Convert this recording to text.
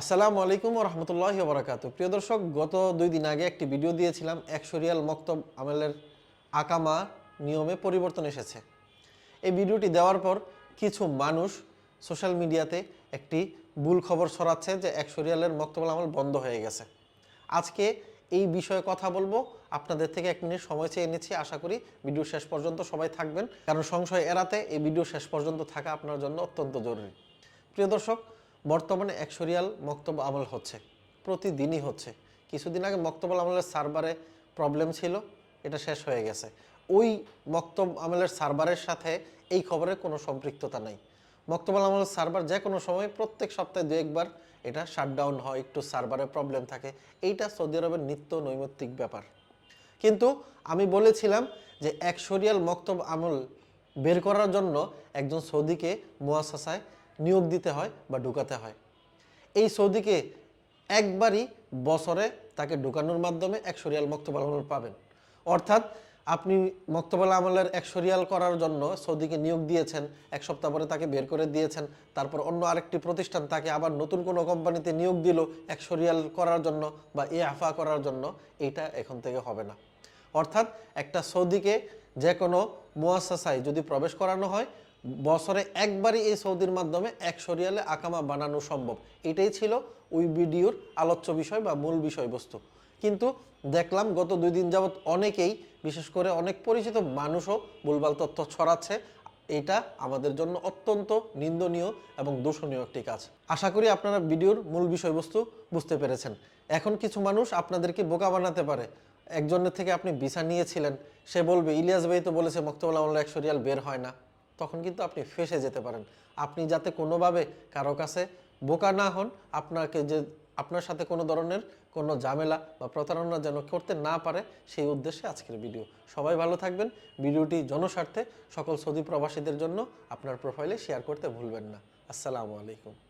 আসসালামু আলাইকুম রহমতুল্লাহ বরাকাত প্রিয় দর্শক, গত দুই দিন আগে একটি ভিডিও দিয়েছিলাম একশরিয়াল মক্তব আমলের আকামা নিয়মে পরিবর্তন এসেছে। এই ভিডিওটি দেওয়ার পর কিছু মানুষ সোশ্যাল মিডিয়াতে একটি ভুল খবর ছড়াচ্ছে যে একশরিয়ালের মক্তবল আমল বন্ধ হয়ে গেছে। আজকে এই বিষয়ে কথা বলব। আপনাদের থেকে এক মিনিট সময় চেয়ে এনেছি। আশা করি ভিডিও শেষ পর্যন্ত সবাই থাকবেন। কারণ সংশয় এড়াতে এই ভিডিও শেষ পর্যন্ত থাকা আপনার জন্য অত্যন্ত জরুরি। প্রিয় দর্শক বর্তমানে একশরিয়াল মক্তব আমল হচ্ছে, প্রতিদিনই হচ্ছে। কিছুদিন আগে মক্তবল আমলের সার্ভারে প্রবলেম ছিল, এটা শেষ হয়ে গেছে। ওই মক্তব আমলের সার্ভারের সাথে এই খবরের কোনো সম্পৃক্ততা নাই। মক্তবল আমলের সার্ভার যে কোনো সময় প্রত্যেক সপ্তাহে দু একবার এটা শাটডাউন হয়, একটু সার্ভারে প্রবলেম থাকে। এইটা সৌদি আরবের নিত্য নৈমিত্তিক ব্যাপার। কিন্তু আমি বলেছিলাম যে এক শরিয়াল মক্তব আমল বের করার জন্য একজন সৌদিকে মুয়াসাসায় নিয়োগ দিতে হয় বা ঢুকাতে হয়। এই সৌদিকে একবারই বছরে তাকে ঢুকানোর মাধ্যমে এক শরিয়াল মক্তবাল আমল পাবেন। অর্থাৎ আপনি মক্তবাল আমলের এক শরিয়াল করার জন্য সৌদিকে নিয়োগ দিয়েছেন, এক সপ্তাহ পরে তাকে বের করে দিয়েছেন, তারপর অন্য আরেকটি প্রতিষ্ঠান তাকে আবার নতুন কোনো কোম্পানিতে নিয়োগ দিল এক শরিয়াল করার জন্য বা এ আফা করার জন্য এইটা এখন থেকে হবে না। অর্থাৎ একটা সৌদিকে যে কোনো মুয়াসাসায় যদি প্রবেশ করানো হয় বছরে একবারই এই সৌদির মাধ্যমে এক শরিয়ালে আকামা বানানো সম্ভব। এটাই ছিল ওই ভিডিওর আলোচ্য বিষয় বা মূল বিষয়বস্তু। কিন্তু দেখলাম গত দুই দিন যাবৎ অনেকেই, বিশেষ করে অনেক পরিচিত মানুষও ভুলভাল তথ্য ছড়াচ্ছে। এটা আমাদের জন্য অত্যন্ত নিন্দনীয় এবং দূষণীয় একটি কাজ। আশা করি আপনারা ভিডিওর মূল বিষয়বস্তু বুঝতে পেরেছেন। এখন কিছু মানুষ আপনাদেরকে বোকা বানাতে পারে। একজনের থেকে আপনি ভিসা নিয়েছিলেন। সে বলবে, ইলিয়াস ভাই তো বলেছে, মক্তবুল আমল একশো রিয়াল বের হয় না। তখন কিন্তু আপনি ফেসে যেতে পারেন। আপনি যাতে কোনোভাবে কারও কাছে বোকা না হন, আপনাকে যে, আপনার সাথে কোনো ধরনের কোনো ঝামেলা বা প্রতারণা যেন করতে না পারে, সেই উদ্দেশ্যে আজকের ভিডিও। সবাই ভালো থাকবেন। ভিডিওটি জনস্বার্থে সকল সৌদি প্রবাসীদের জন্য আপনার প্রোফাইলে শেয়ার করতে ভুলবেন না। আসসালামু আলাইকুম।